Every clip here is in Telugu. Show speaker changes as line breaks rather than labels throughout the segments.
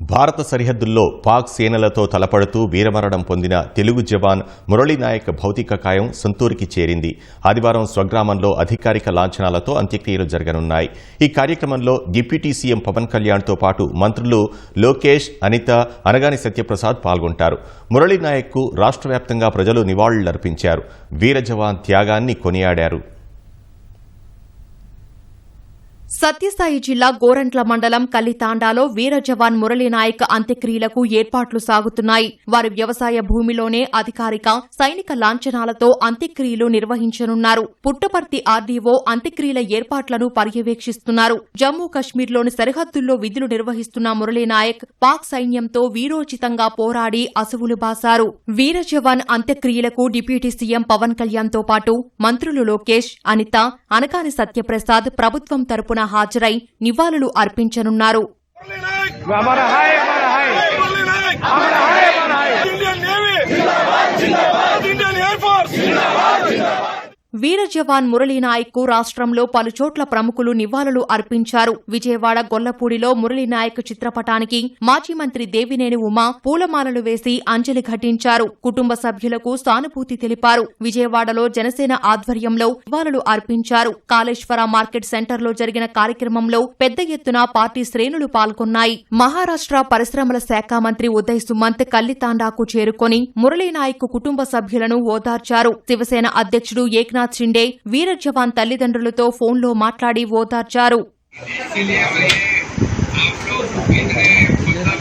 భారత సరిహద్దుల్లో పాక్ సేనలతో తలపడుతూ వీరమరణం పొందిన తెలుగు జవాన్ మురళీనాయక్ భౌతిక కాయం సొంతూరికి చేరింది. ఆదివారం స్వగ్రామంలో అధికారిక లాంఛనాలతో అంత్యక్రియలు జరగనున్నాయి. ఈ కార్యక్రమంలో డిప్యూటీ సీఎం పవన్ కళ్యాణ్తో పాటు మంత్రులు లోకేష్ అనిత అనగాని సత్యప్రసాద్ పాల్గొంటారు. మురళీనాయక్కు రాష్ట్ర వ్యాప్తంగా ప్రజలు నివాళులర్పించారు. వీర జవాన్ త్యాగాన్ని కొనియాడారు.
సత్యసాయి జిల్లా గోరంట్ల మండలం కలితాండాలో వీర జవాన్ మురళీనాయక్ అంత్యక్రియలకు ఏర్పాట్లు సాగుతున్నాయి. వారి వ్యవసాయ భూమిలోనే అధికారిక సైనిక లాంఛనాలతో అంత్యక్రియలు నిర్వహించనున్నారు. పుట్టపర్తి ఆర్డీఓ అంత్యక్రియల ఏర్పాట్లను పర్యవేక్షిస్తున్నారు. జమ్మూ కశ్మీర్లోని సరిహద్దుల్లో విధులు నిర్వహిస్తున్న మురళీనాయక్ పాక్ సైన్యంతో వీరోచితంగా పోరాడి అసువులు బాశారు. వీర జవాన్ అంత్యక్రియలకు డిప్యూటీ సీఎం పవన్ కళ్యాణ్తో పాటు మంత్రులు లోకేష్ అనిత అనకాని సత్యప్రసాద్ ప్రభుత్వం తరపున హాజరై నివాళులు అర్పించనున్నారు. వీర జవాన్ మురళీనాయక్కు రాష్ట్రంలో పలుచోట్ల ప్రముఖులు నివాళులు అర్పించారు. విజయవాడ గొల్లపూడిలో మురళీనాయక్ చిత్రపటానికి మాజీ మంత్రి దేవినేని ఉమా పూలమాలలు వేసి అంజలి ఘటించారు. కుటుంబ సభ్యులకు సానుభూతి తెలిపారు. విజయవాడలో జనసేన ఆధ్వర్యంలో నివాళులు అర్పించారు. కాళేశ్వర మార్కెట్ సెంటర్లో జరిగిన కార్యక్రమంలో పెద్ద ఎత్తున పార్టీ శ్రేణులు పాల్గొన్నాయి. మహారాష్ట్ర పరిశ్రమల శాఖ మంత్రి ఉదయ్ సుమంత్ కల్లితాండాకు చేరుకొని మురళీనాయక్ కుటుంబ సభ్యులను ఓదార్చారు. శివసేన అధ్యక్షుడు ఏక్నాథ్ షిండే వీర జవాన్ తల్లిదండ్రులతో ఫోన్లో మాట్లాడి ఓదార్చారు
इसीलिए भाई आप लोग इतने मतलब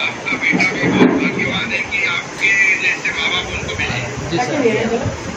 आपका बेटा भी बहुत भाग्यवान है कि आपके जैसे माँ बाप उनको मिले